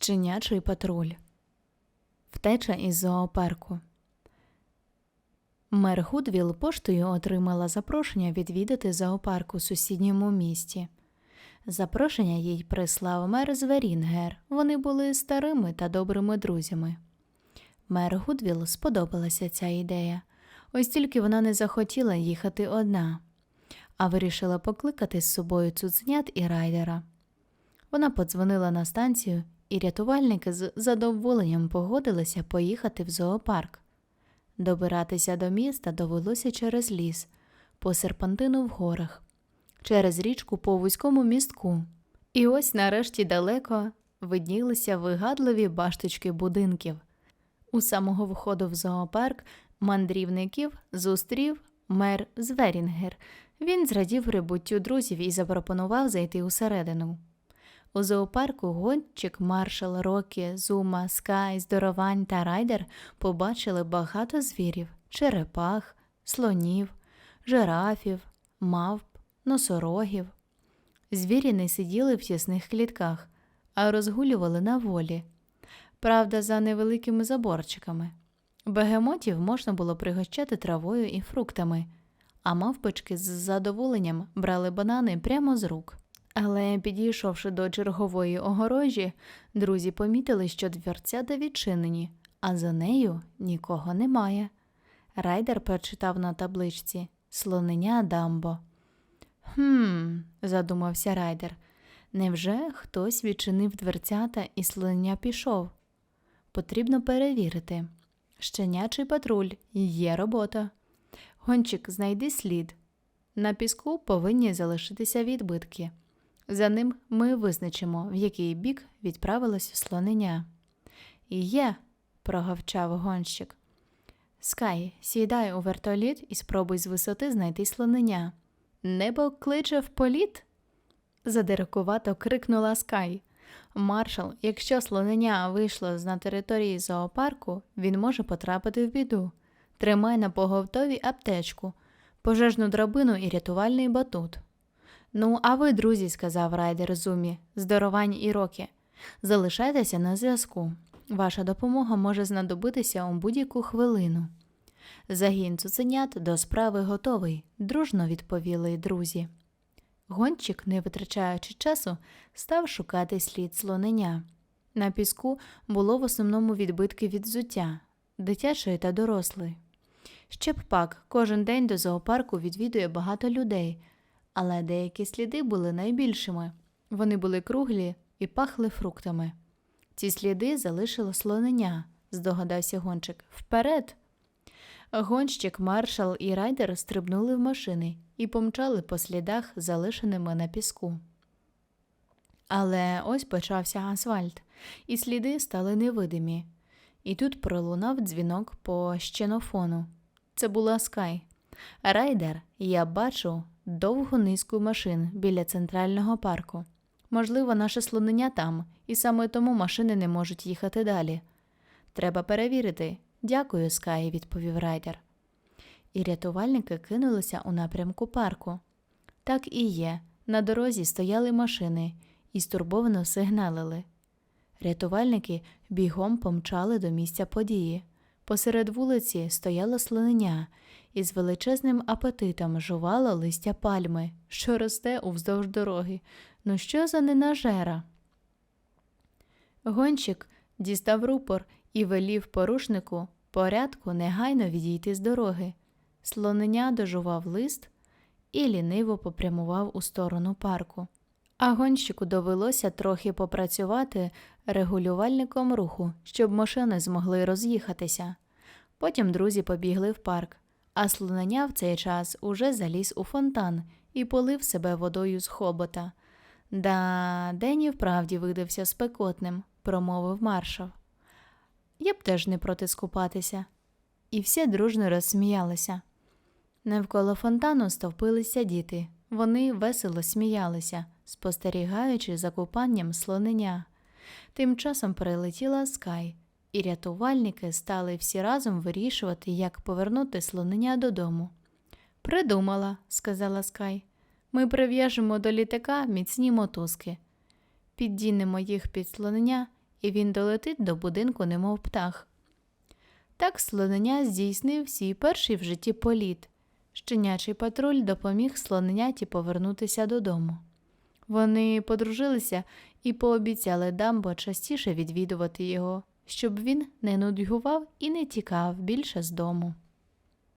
Щенячий патруль. Втеча із зоопарку. Мер Гудвіл поштою отримала запрошення відвідати зоопарк у сусідньому місті. Запрошення їй прислав мер Зверінгер. Вони були старими та добрими друзями. Мер Гудвіл сподобалася ця ідея, ось тільки вона не захотіла їхати одна, а вирішила покликати з собою цуценят і райдера. Вона подзвонила на станцію, і рятувальники з задоволенням погодилися поїхати в зоопарк. Добиратися до міста довелося через ліс, по серпантину в горах, через річку по вузькому містку. І ось нарешті далеко виднілися вигадливі башточки будинків. У самого входу в зоопарк мандрівників зустрів мер Зверінгер. Він зрадів прибуттю друзів і запропонував зайти усередину. У зоопарку гонщик, маршал, Рокі, Зума, Скай, Здоровань та Райдер побачили багато звірів: черепах, слонів, жирафів, мавп, носорогів. Звірі не сиділи в тісних клітках, а розгулювали на волі. Правда, за невеликими заборчиками. Бегемотів можна було пригощати травою і фруктами, а мавпочки з задоволенням брали банани прямо з рук. Але підійшовши до чергової огорожі, друзі помітили, що дверцята відчинені, а за нею нікого немає. Райдер прочитав на табличці Слонення Дамбо. Хм, задумався райдер. Невже хтось відчинив дверцята і слонення пішов? Потрібно перевірити. Щенячий патруль, є робота. Гончик, знайди слід. На піску повинні залишитися відбитки. За ним ми визначимо, в який бік відправилось слонення. Є, прогавчав гонщик. Скай, сідай у вертоліт і спробуй з висоти знайти слонення. Небо кличе в політ? задирикувато крикнула Скай. Маршал, якщо слонення вийшло з на території зоопарку, він може потрапити в біду. Тримай на поготові аптечку, пожежну драбину і рятувальний батут. Ну, а ви, друзі, сказав райдер Зумі, здоровань і роки. Залишайтеся на зв'язку. Ваша допомога може знадобитися у будь-яку хвилину. Загін цуценят до справи готовий, дружно відповіли друзі. Гончик, не витрачаючи часу, став шукати слід слонення. На піску було в основному відбитки від взуття, дитячої та дорослої. Ще б пак, кожен день до зоопарку відвідує багато людей, але деякі сліди були найбільшими. Вони були круглі і пахли фруктами. Ці сліди залишило слонення, здогадався гончик. Вперед! Гонщик, маршал і райдер стрибнули в машини і помчали по слідах, залишеними на піску. Але ось почався асфальт, і сліди стали невидимі. І тут пролунав дзвінок по щенофону. Це була Скай. Райдер, я бачу довгу низку машин біля центрального парку. Можливо, наше слонення там, і саме тому машини не можуть їхати далі. Треба перевірити. Дякую, Скай, відповів райдер. І рятувальники кинулися у напрямку парку. Так і є. На дорозі стояли машини і стурбовано сигналили. Рятувальники бігом помчали до місця події. Посеред вулиці стояло слонення і з величезним апетитом жувало листя пальми, що росте уздовж дороги. Ну що за ненажера? Гонщик дістав рупор і велів порушнику порядку негайно відійти з дороги. Слонення дожував лист і ліниво попрямував у сторону парку. А гонщику довелося трохи попрацювати регулювальником руху, щоб машини змогли роз'їхатися. Потім друзі побігли в парк, а слонення в цей час уже заліз у фонтан і полив себе водою з хобота. Да, день і вправді видався спекотним, промовив маршал. Я б теж не проти скупатися. І всі дружно розсміялися. Навколо фонтану стовпилися діти. Вони весело сміялися, спостерігаючи за купанням слонення. Тим часом прилетіла Скай, і рятувальники стали всі разом вирішувати, як повернути слонення додому. Придумала, сказала Скай. Ми прив'яжемо до літака міцні мотузки, піддінемо їх під слонення і він долетить до будинку, немов птах. Так слонення здійснив свій перший в житті політ. Щенячий патруль допоміг слоненяті повернутися додому. Вони подружилися і пообіцяли Дамбо частіше відвідувати його, щоб він не нудьгував і не тікав більше з дому.